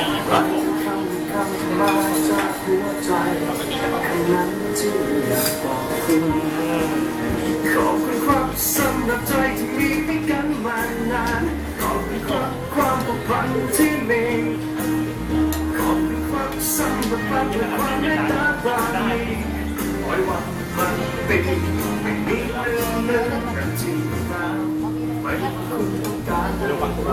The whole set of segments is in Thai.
คำคำมาจากหัวใจแค่นั้นที่อยากบอกคุณขอบคุณครับสำหรับใจที่มีให้กันมานานขอบคุณครับความผูกพันที่มีขอบคุณครับสำหรับรักและความเมตตาปราณีปล่อยวันมันปีไม่มีเรื่องเรื่องกันที่มาไม่คุณต้องการอะไร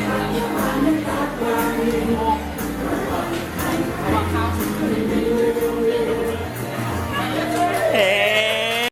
You're wanna go.